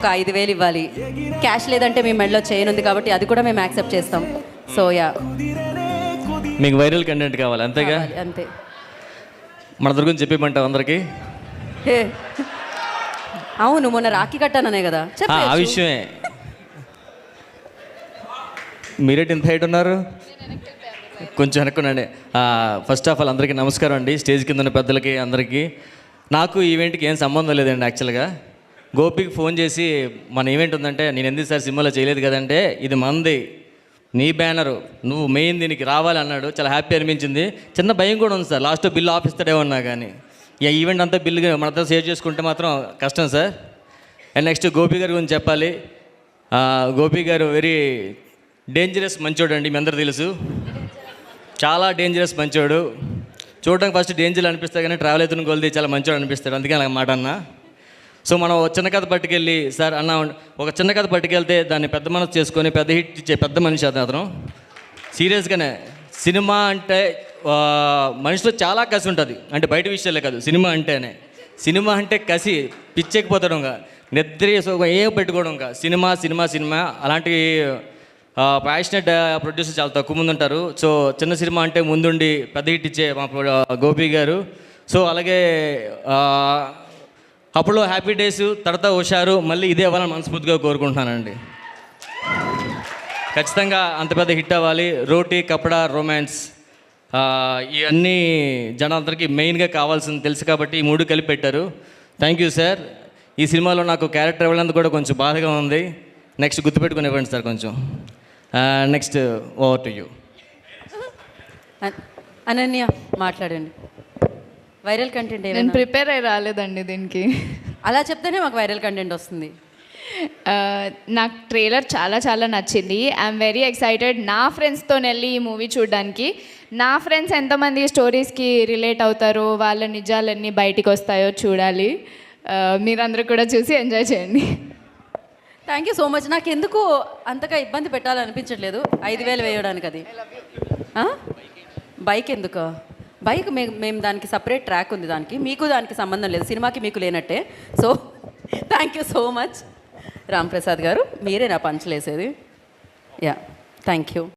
ఒక ఐదు వేలు ఇవ్వాలి. క్యాష్ లేదంటే మీ మెడలో చైన్ ఉంది కాబట్టి అది కూడా మేము యాక్సెప్ట్ చేస్తాం. So yeah. మీకు వైరల్ కంటెంట్ కావాలి అంతేగా? అంతే. మన గురించి చెప్పిమంటావు అందరికి? హే. అవును మొన్న రాఖీ కట్టాననే కదా. ఆ చెప్పేయచ్చు. విషయమే. మీరేంటి ఇంత హైట్ ఉన్నారు? కొంచెం వెనక్కునండి. ఫస్ట్ ఆఫ్ ఆల్ అందరికీ నమస్కారం అండి. స్టేజ్ కింద ఉన్న పెద్దలకి అందరికీ. నాకు ఈవెంట్కి ఏం సంబంధం లేదండి యాక్చువల్గా గోపికి ఫోన్ చేసి మన ఈవెంట్ ఉందంటే నేను ఎందుకు సార్ సినిమాలో చేయలేదు కదంటే ఇది మంది నీ బ్యానరు నువ్వు మెయిన్ దీనికి రావాలి అన్నాడు. చాలా హ్యాపీ అనిపించింది. చిన్న భయం కూడా ఉంది సార్. లాస్ట్ బిల్ ఆఫిస్తాడేమో ఉన్నా కానీ ఈ ఈవెంట్ అంతా బిల్లు మనంతా సేవ్ చేసుకుంటే మాత్రం కష్టం సార్. అండ్ నెక్స్ట్ గోపి గారి గురించి చెప్పాలి. గోపి గారు వెరీ డేంజరస్ మంచోడు అండి మీ అందరూ తెలుసు. చాలా డేంజరస్ మంచోడు. చూడడానికి ఫస్ట్ డేంజర్ అనిపిస్తాయి కానీ ట్రావెల్ అవుతున్న కొలిది చాలా మంచోడు అనిపిస్తాడు. అందుకే అలా మాట అన్నా. సో మనం చిన్న కథ పట్టుకెళ్ళి సార్ అన్న ఒక చిన్న కథ పట్టుకెళ్తే దాన్ని పెద్ద మనసు చేసుకొని పెద్ద హిట్ ఇచ్చే పెద్ద మనిషి అతను అతను. సీరియస్గానే సినిమా అంటే మనిషిలో చాలా కసి ఉంటుంది. అంటే బయట విషయాలే కాదు సినిమా అంటేనే. సినిమా అంటే కసి పిచ్చెక్కిపోతాడు ఇంకా. నిద్ర సుఖం ఏ పెట్టుకోవడం ఇంకా. సినిమా సినిమా సినిమా అలాంటి ప్యాషనెట్ ప్రొడ్యూసర్ చాలా తక్కువ మంది ఉంటారు. సో చిన్న సినిమా అంటే ముందుండి పెద్ద హిట్ ఇచ్చే మా గోపి గారు. సో అలాగే అప్పుడు హ్యాపీ డేస్ తర్వాత హుషారు మళ్ళీ ఇదే అవ్వాలని మనస్ఫూర్తిగా కోరుకుంటున్నానండి. ఖచ్చితంగా అంత పెద్ద హిట్ అవ్వాలి. రోటీ కపడా రొమాన్స్ ఇవన్నీ జనాలందరికీ మెయిన్గా కావాల్సింది తెలుసు కాబట్టి ఈ మూడు కలిపి పెట్టారు. Thank you sir. ఈ సినిమాలో నాకు క్యారెక్టర్ ఇవ్వడానికి కూడా కొంచెం బాధగా ఉంది. నెక్స్ట్ గుర్తుపెట్టుకుని ఇవ్వండి సార్ కొంచెం. Next over to you. Ananya మాట్లాడండి. వైరల్ కంటెంట్ నేను ప్రిపేర్ అయి రాలేదండి దీనికి. అలా చెప్తేనే మాకు వైరల్ కంటెంట్ వస్తుంది. నాకు ట్రైలర్ చాలా చాలా నచ్చింది. ఐఎమ్ వెరీ ఎక్సైటెడ్ నా ఫ్రెండ్స్తో వెళ్ళి ఈ మూవీ చూడడానికి. నా ఫ్రెండ్స్ ఎంతమంది స్టోరీస్కి రిలేట్ అవుతారో వాళ్ళ నిజాలన్నీ బయటికి వస్తాయో చూడాలి. మీరందరూ కూడా చూసి ఎంజాయ్ చేయండి. థ్యాంక్ యూ సో మచ్ నాకు ఎందుకు అంతగా ఇబ్బంది పెట్టాలనిపించట్లేదు. ఐదు వేలు వేయడానికి అది? బైక్ ఎందుకు? బైక్ మేము మేము దానికి సపరేట్ ట్రాక్ ఉంది దానికి. మీకు దానికి సంబంధం లేదు. సినిమాకి మీకు లేనట్టే. So thank you so much. Ram Prasad garu మీరే నా పంచలేసేది. Yeah thank you.